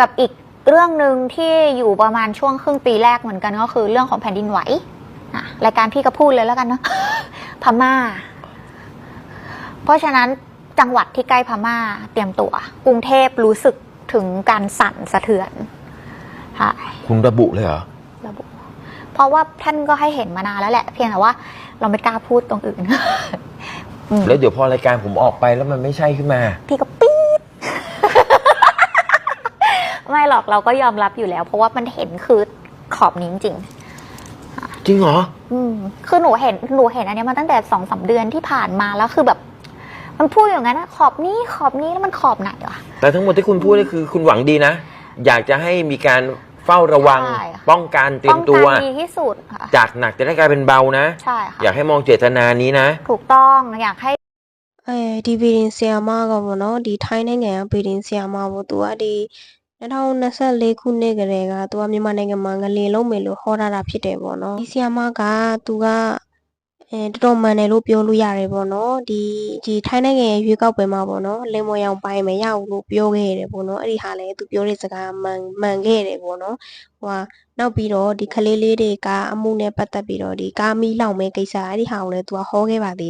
กับอีกเรื่องหนึ่งที่อยู่ประมาณช่วงครึ่งปีแรกเหมือนกันก็คือเรื่องของแผ่นดินไหวอะรายการพี่ก็พูดเลยแล้วกันเนาะพม่า เพราะฉะนั้นจังหวัดที่ใกล้พม่าเตรียมตัว กรุงเทพรู้สึกถึงการสั่นสะเทือนใช่คุณระบุเลยเหรอระบุ เพราะว่าท่านก็ให้เห็นมานานแล้วแหละ เพียงแต่ว่า เราไม่กล้าพูดตรงอื่นอืมแล้วเดี๋ยวพอรายการผมออกไปแล้วมันไม่ใช่ขึ้นมา พี่ก็ปี๊ด ไม่ หรอกเราก็ยอมรับอยู่แล้ว เพราะว่ามันเห็นคือขอบนี้จริง จริงเหรอ ๆอืมคือหนูเห็นหนูเห็นอันเนี้ยมาตั้งแต่สองสามเดือนที่ผ่านมาแล้วคือแบบ มันพูดอย่างนั้นนะขอบนี้ขอบนี้แล้วมันขอบไหนวะ แต่ทั้งหมดที่คุณพูดนี่คือคุณหวังดีนะ อยากจะให้มีการเฝ้าระวัง ใช่ค่ะ ป้องกันเตรีย ป้ ม อง ตัว กันดีที่สุดค่ะ จากหนักจะได้กลายเป็นเบานะ ใช่ค่ะ อยากให้มองเจตนานี้นะ ถูกต้องอยากให้ အဲဒီဗီဒင်ဆီယာမကပေါ့နော်ဒီထိုင်းနိုင်ငံကဗီဒင်ဆီယာမပေါ့သူကဒီ 2024ခုနှစ်ကလေးကသူကမြန်မာနိုင်ငံမှာငလင်လုံးမယ်လို့ဟောထားတာဖြစ်တယ်ပေါ့နော်ဒီဆီယာမကသူကအဲတော်တော်မှန်တယ်လို့ပြောလို့ရတယ်ပေါ့နော်ဒီဒီထိုင်းနိုင်ငံရဲ့ရွေးကောက်ပွဲမှာပေါ့နော်လင်မွေအောင်ပိုင်းမရဘူးလို့ပြောခဲ့ရတယ်ပေါ့နော်အဲ့ဒီဟာလည်းသူပြောတဲ့စကားမှန်မှန်ခဲ့တယ်ပေါ့နော်ဟိုကနောက်ပြီးတော့ဒီကလေးလေးတွေကအမှုနဲ့ပတ်သက်ပြီးတော့ဒီကားမီးလောင်မဲ့ကိစ္စအဲ့ဒီဟာကိုလည်းသူကဟောခဲ့ပါသေးတယ်